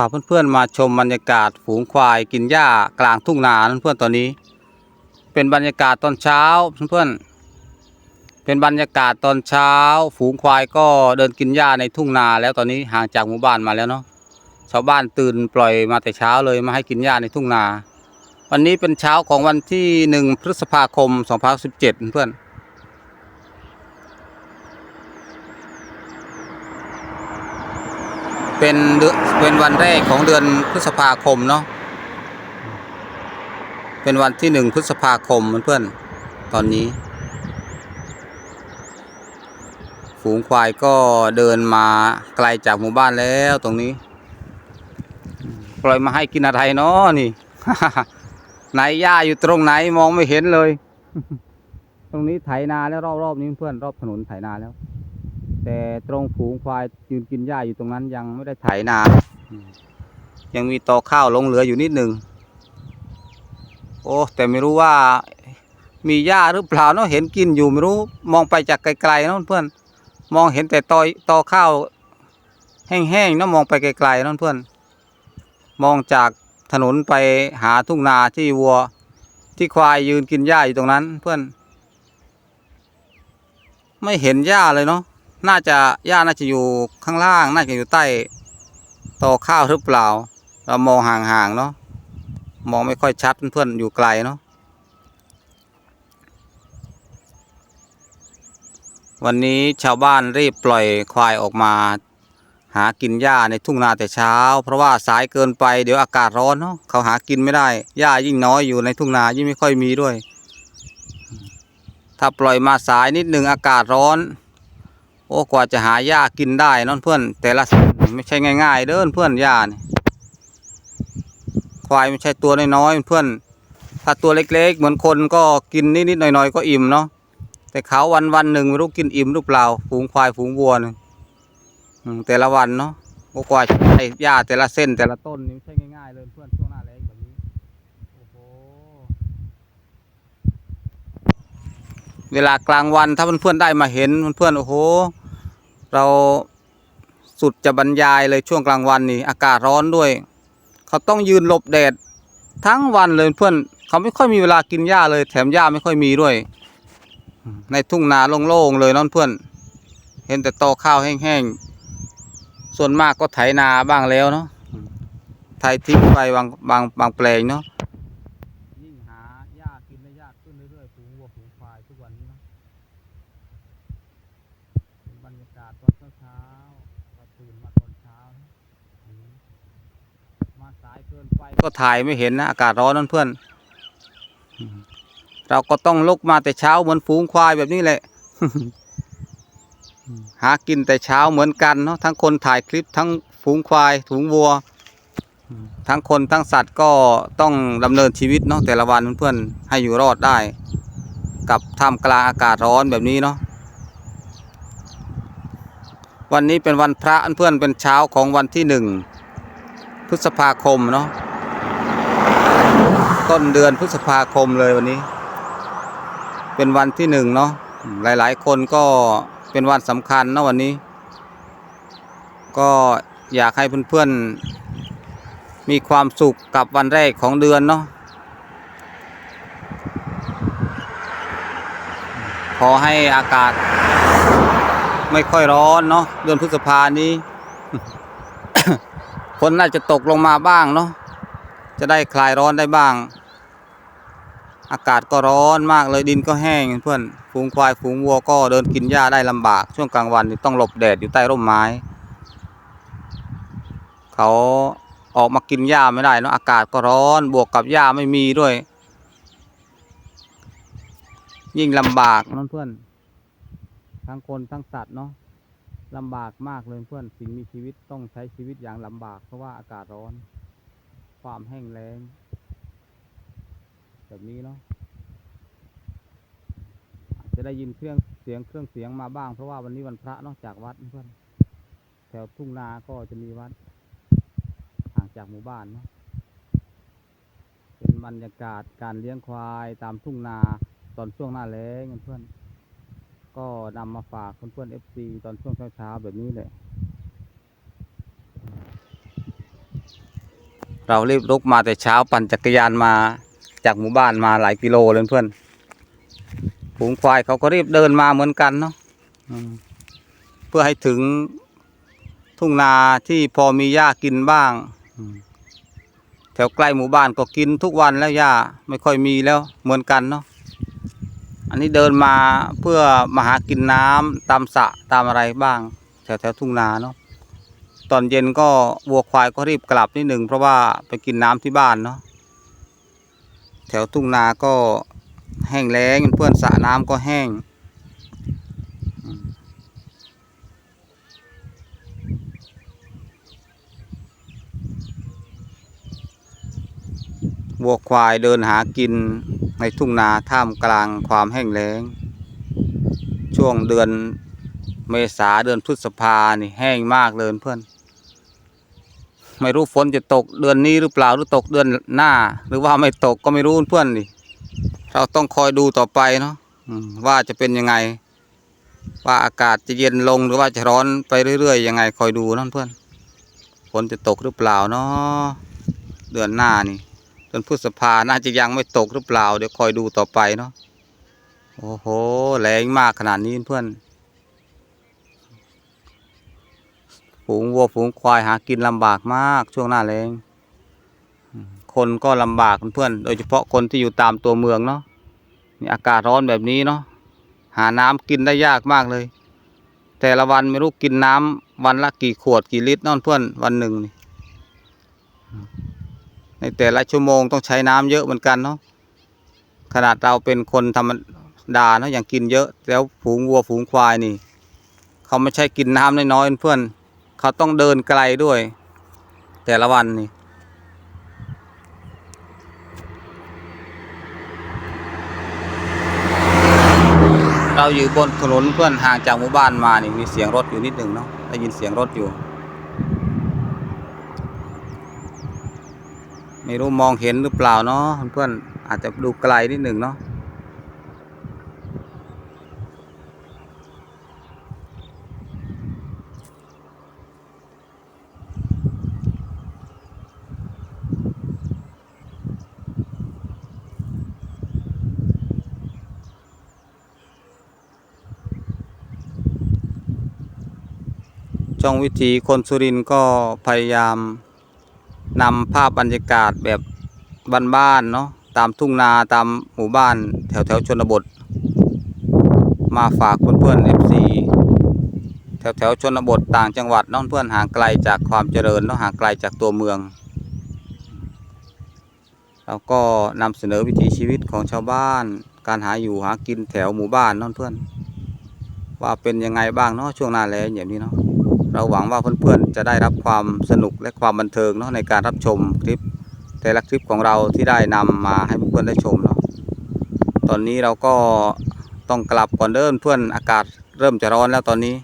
พาเพื่อนๆมาชมบรรยากาศฝูงควายกินหญ้ากลางทุ่งนาเพื่อนๆตอนนี้ เป็นบรรยากาศตอนเช้าเพื่อนๆเป็นบรรยากาศตอนเช้า ฝูงควายก็เดินกินหญ้าในทุ่งนาแล้วตอนนี้ห่างจากหมู่บ้านมาแล้วเนาะชาวบ้านตื่นปล่อยมาแต่เช้าเลยมาให้กินหญ้าในทุ่งนา วันนี้เป็นเช้าของวันที่หนึ่งพฤษภาคม 2017 เพื่อน เป็นเดือนเป็นวันแรกของเดือนพฤษภาคมเนาะเป็นวันที่หนึ่งพฤษภาคมเพื่อนๆตอนนี้ ฝูงควายก็เดินมาไกลจากหมู่บ้านแล้วตรงนี้ ปล่อยมาให้กินอะไรเนาะนี่ไหนหญ้าอยู่ตรงไหนมองไม่เห็นเลย ตรงนี้ไถนาแล้วรอบๆนี้เพื่อนรอบถนนไถนาแล้ว แต่ตรงฝูงควายยืนกินหญ้าอยู่ตรงนั้นยังไม่ได้ไถนา ยังมีตอข้าวลงเหลืออยู่นิดหนึ่งโอ้แต่ไม่รู้ว่ามีหญ้าหรือเปล่าเนาะเห็นกินอยู่ไม่รู้มองไปจากไกลๆเนาะเพื่อนมองเห็นแต่ตอตอข้าวแห้งๆเนาะมองไปไกลๆเนาะเพื่อน มองจากถนนไปหาทุ่งนาที่วัวที่ควายยืนกินหญ้าอยู่ตรงนั้น เพื่อน ไม่เห็นหญ้าเลยเนาะ น่าจะหญ้าน่าจะอยู่ข้างล่าง น่าจะอยู่ใต้ตอข้าวหรือเปล่า เรามองห่างๆเนาะมองไม่ค่อยชัดเพื่อนๆอยู่ไกลเนาะวันนี้ชาวบ้านรีบปล่อยควายออกมา หากินหญ้าในทุ่งนาแต่เช้า เพราะว่าสายเกินไปเดี๋ยวอากาศร้อนเนาะเขาหากินไม่ได้หญ้ายิ่งน้อยอยู่ในทุ่งนายิ่งไม่ค่อยมีด้วย ถ้าปล่อยมาสายนิดหนึ่งอากาศร้อน โอ้กว่าจะหาหญ้ากินได้เนอนเพื่อน แต่ละสัตว์ไม่ใช่ง่าย ๆ เด้อเพื่อนหญ้านี่ควายไม่ใช่ตัวน้อยๆเพื่อน ถ้าตัวเล็กๆ เหมือนคนก็กินนิดๆหน่อยๆก็อิ่มเนาะแต่เขาวันวันๆหนึ่งไม่รู้กินอิ่มหรือเปล่าฝูงควายฝูงวัวนี่อืมแต่ละวันเนาะก็กว่าจะได้หญ้าแต่ละเส้นแต่ละต้นนี่ไม่ใช่ง่ายๆเลยเพื่อนช่วงหน้าแล้งแบบนี้โอ้โหเวลากลางวันถ้าเพื่อนๆได้มาเห็นเพื่อนๆโอ้โห เราสุดจะบรรยายเลยช่วงกลางวันนี่อากาศร้อนด้วย เขาต้องยืนหลบแดดทั้งวันเลยเพื่อนเขาไม่ค่อยมีเวลากินหญ้าเลย แถมหญ้าไม่ค่อยมีด้วย ในทุ่งนาโล่งๆเลยน้องเพื่อน เห็นแต่ตอข้าวแห้งๆส่วนมากก็ไถนาบ้างแล้วเนาะไถทิ้งไปบางบางบางแปลงเนาะ ยิ่งหาหญ้ากินได้ยากขึ้นเรื่อยๆฝูงวัวฝูงควายทุกวันนี้เนาะเป็นบ รรยากาศตอนเช้าๆเราตื่นมาตอนเช้านะอืมมาสายเกินไปก็ถ่ายไม่เห็นนะอากาศร้อนนั่นเพื่อน เราก็ต้องลุกมาแต่เช้าเหมือนฝูงควายแบบนี้แหละ หากินแต่เช้าเหมือนกันเนาะทั้งคนถ่ายคลิปทั้งฝูงควายฝูงวัว ทั้งคนทั้งสัตว์ก็ต้องดำเนินชีวิตเนาะแต่ละวันเพื่อนๆให้อยู่รอดได้ กับท่ามกลางอากาศร้อนแบบนี้เนาะ วันนี้เป็นวันพระเพื่อนเป็นเช้าของวันที่หนึ่งพฤษภาคมเนาะต้นเดือนพฤษภาคมเลยวันนี้ เป็นวันที่หนึ่งเนาะหลายๆ คนก็เป็นวันสำคัญเนาะวันนี้ ก็อยากให้เพื่อนๆมีความสุขกับวันแรกของเดือนเนาะขอให้อากาศ ไม่ค่อยร้อนเนาะเดือนพฤษภานี้ ฝนน่าจะตกลงมาบ้างเนาะจะได้คลายร้อนได้บ้าง อากาศก็ร้อนมากเลยดินก็แห้งเพื่อนฝูงควายฝูงวัวก็เดินกินหญ้าได้ลำบาก ช่วงกลางวันต้องหลบแดดอยู่ใต้ร่มไม้ เขาออกมากินหญ้าไม่ได้เนาะอากาศก็ร้อนบวกกับหญ้าไม่มีด้วย ยิ่งลำบากนั่นเพื่อน ทั้งคนทั้งสัตว์เนาะลำบากมากเลยเพื่อนสิ่งมีชีวิตต้องใช้ชีวิตอย่างลำบาก เพราะว่าอากาศร้อน ความแห้งแล้ง แบบนี้เนาะจะได้ยินเครื่องเสียงเครื่องเสียงมาบ้าง เพราะว่าวันนี้วันพระเนอกจากวัดเพื่อนแถวทุ่งนาก็จะมีวัดห่างจากหมู่บ้านเนาะเป็นบรรยากาศการเลี้ยงควายตามทุ่งนาตอนช่วงหน้าแล้งเพื่อน ก็นำมาฝากเพื่อนๆ FC ตอนช่วงเช้าๆ แบบนี้เลยเรารีบลุกมาแต่เช้าปั่นจักรยานมาจากหมู่บ้านมาหลายกิโลเลยเพื่อนฝูงควายเขาก็รีบเดินมาเหมือนกันเนาะอืมเพื่อให้ถึงทุ่งนาที่พอมีหญ้ากินบ้างอืมแถวใกล้หมู่บ้านก็กินทุกวันแล้วหญ้าไม่ค่อยมีแล้วเหมือนกันเนาะ อันนี้เดินมาเพื่อมาหากินน้ำตามสระตามอะไรบ้าง แถวแถวทุ่งนาเนาะตอนเย็นก็วัวควายก็รีบกลับนิดหนึ่งเพราะว่าไปกินน้ำที่บ้านเนาะแถวทุ่งนาก็แห้งแล้งเพื่อนสระน้ำก็แห้งวัวควายเดินหากิน ในทุ่งนาท่ามกลางความแห้งแล้ง ช่วงเดือนเมษาเดือนพฤษภานี่แห้งมากเลยเพื่อน ไม่รู้ฝนจะตกเดือนนี้หรือเปล่าหรือตกเดือนหน้า หรือว่าไม่ตกก็ไม่รู้เพื่อนนี่เราต้องคอยดูต่อไปเนาะว่าจะเป็นยังไง ว่าอากาศจะเย็นลงหรือว่าจะร้อนไปเรื่อยๆยังไงคอยดูเนาะเพื่อนฝนจะตกหรือเปล่าเนาะเดือนหน้านี่ เดือนพฤษภาน่าจะยังไม่ตกหรือเปล่า เดี๋ยวคอยดูต่อไปเนาะโอ้โหแรงมากขนาดนี้เพื่อนฝูงวัวฝูงควายหากินลำบากมากช่วงหน้าแล้งคนก็ลำบากเพื่อนโดยเฉพาะคนที่อยู่ตามตัวเมืองเนาะนี่อากาศร้อนแบบนี้เนาะหาน้ำกินได้ยากมากเลย แต่ละวันไม่รู้กินน้ำวันละกี่ขวดกี่ลิตรเนอนเพื่อนวันหนึ่งนี่ ในแต่ละชั่วโมงต้องใช้น้ำเยอะเหมือนกันเนาะขนาดเราเป็นคนธรรมดาเนาะอย่างกินเยอะ แล้วฝูงวัวฝูงควายนี่ เขาไม่ใช่กินน้ำน้อยๆเพื่อนเขาต้องเดินไกลด้วย แต่ละวันนี่เราอยู่บนถนนเพื่อนห่างจากหมู่บ้านมานี่มีเสียงรถอยู่นิดหนึ่งเนาะได้ยินเสียงรถอยู่ ไม่รู้มองเห็นหรือเปล่าเนาะเพื่อนอาจจะดูไกลนิดหนึ่งเนาะช่องวิถีคนสุรินก็พยายาม นำภาพบรรยากาศแบบบ้านๆเนาะตามทุ่งนาตามหมู่บ้านแถวแถวชนบท มาฝากเพื่อนๆ FC แถวแถวชนบทต่างจังหวัดน้องเพื่อนห่างไกลจากความเจริญเนาะห่างไกลจากตัวเมืองเราก็นำเสนอวิถีชีวิตของชาวบ้าน การหาอยู่หากินแถวหมู่บ้านน้องเพื่อน ว่าเป็นยังไงบ้างเนาะช่วงหน้าแล้งอย่างนี้เนาะ เราหวังว่าเพื่อนๆจะได้รับความสนุกและความบันเทิงเนาะในการรับชมคลิป แต่ละคลิปของเราที่ได้นำมาให้เพื่อนๆได้ชมเนาะตอนนี้เราก็ต้องกลับก่อนเริ่มเพื่อนอากาศเริ่มจะร้อนแล้วตอนนี้